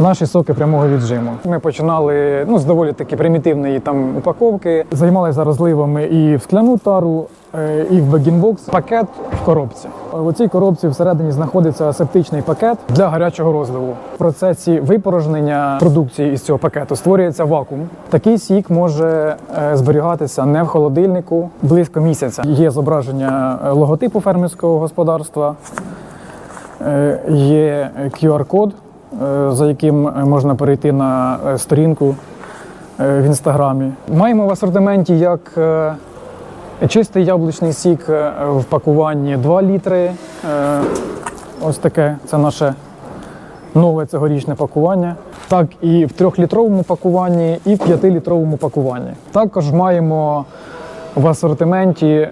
Наші соки прямого віджиму. Ми починали ну, з доволі таки примітивної там упаковки. Займалися розливами і в скляну тару, е, і в бегінбокс. Пакет в коробці. У цій коробці всередині знаходиться асептичний пакет для гарячого розливу. В процесі випорожнення продукції із цього пакету створюється вакуум. Такий сік може е, зберігатися не в холодильнику близько місяця. Є зображення е, логотипу фермерського господарства. Є QR-код, за яким можна перейти на е, сторінку е, в інстаграмі. Маємо в асортименті як е, чистий яблучний сік е, в пакуванні 2 літри. е, Ось таке це наше нове цьогорічне пакування. Так і в трьохлітровому пакуванні, і в п'ятилітровому пакуванні. Також маємо в асортименті е,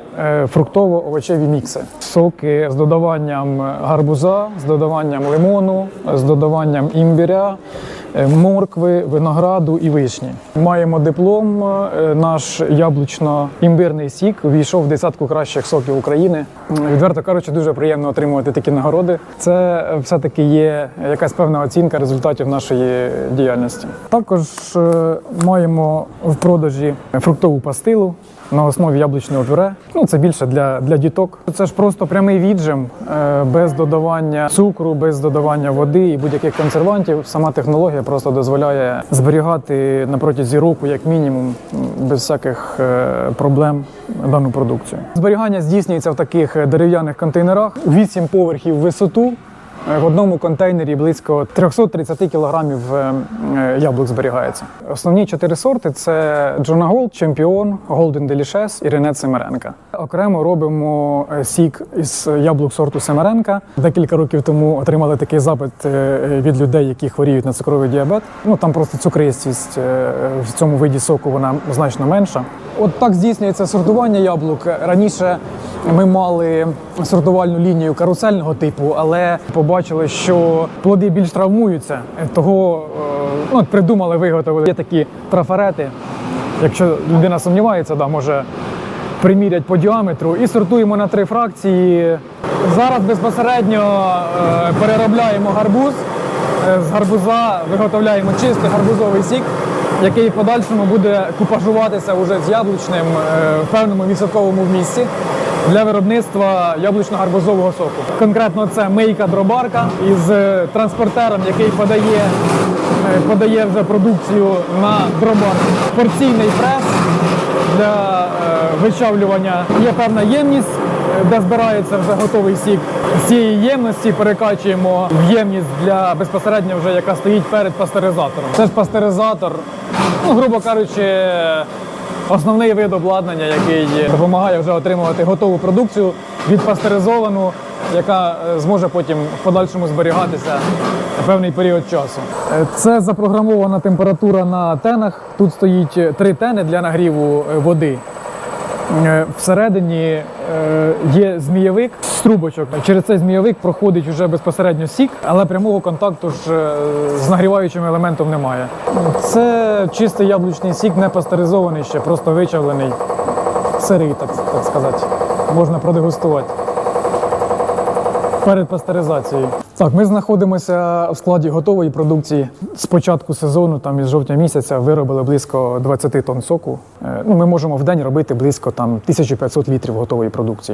фруктово-овочеві мікси. Соки з додаванням гарбуза, з додаванням лимону, з додаванням імбиря, е, моркви, винограду і вишні. Маємо диплом. е, Наш яблучно-імбирний сік увійшов в десятку кращих соків України. Відверто кажучи, дуже приємно отримувати такі нагороди. Це е, все-таки є якась певна оцінка результатів нашої діяльності. Також е, маємо в продажі фруктову пастилу на основі яблучного пюре. Ну це більше для, для діток. Це ж просто прямий віджим е, без додавання цукру, без додавання води і будь-яких консервантів. Сама технологія просто дозволяє зберігати на протязі року, як мінімум, без всяких е, проблем дану продукцію. Зберігання здійснюється в таких е, дерев'яних контейнерах у 8 поверхів висоту. Е, В одному контейнері близько 330 кілограмів е, е, яблук зберігається. Основні чотири сорти це Джона Голд, Чемпіон, Голден Делішес і Ренет Семеренка. Окремо робимо сік із яблук сорту Семеренка. Декілька років тому отримали такий запит від людей, які хворіють на цукровий діабет. Ну там просто цукристість в цьому виді соку вона значно менша. От так здійснюється сортування яблук. Раніше ми мали сортувальну лінію карусельного типу, але побачили, що плоди більш травмуються. Того е, ну, придумали, виготовили Є такі трафарети. Якщо людина сумнівається, да, може примірять по діаметру і сортуємо на три фракції. Зараз безпосередньо е, переробляємо гарбуз. Е, З гарбуза виготовляємо чистий гарбузовий сік, який в подальшому буде купажуватися уже з яблучним в певному відсотковому вмісті для виробництва яблучно-гарбузового соку. Конкретно це мийка дробарка із е, транспортером, який подає, е, подає вже продукцію на дробарку. Порційний прес для е, вичавлювання. Є певна ємність, де збирається вже готовий сік. Цієї ємності перекачуємо в ємність для безпосередньо вже яка стоїть перед пастеризатором. Це ж пастеризатор, ну грубо кажучи. Основний вид обладнання, який допомагає вже отримувати готову продукцію відпастеризовану, яка е, зможе потім в подальшому зберігатися певний період часу. Е, Це запрограмована температура на тенах. Тут стоїть е, три тени для нагріву води. Всередині є змійовик з трубочок. Через цей змійовик проходить вже безпосередньо сік, але прямого контакту ж е, з нагріваючим елементом немає. Це чистий яблучний сік, не пастеризований ще, просто вичавлений сирий, так, так сказати. Можна продегустувати перед пастеризацією. Так, ми знаходимося в складі готової продукції. З початку сезону, там із жовтня місяця, виробили близько 20 тонн соку. Е, Ну, ми можемо в день робити близько там 1500 літрів готової продукції.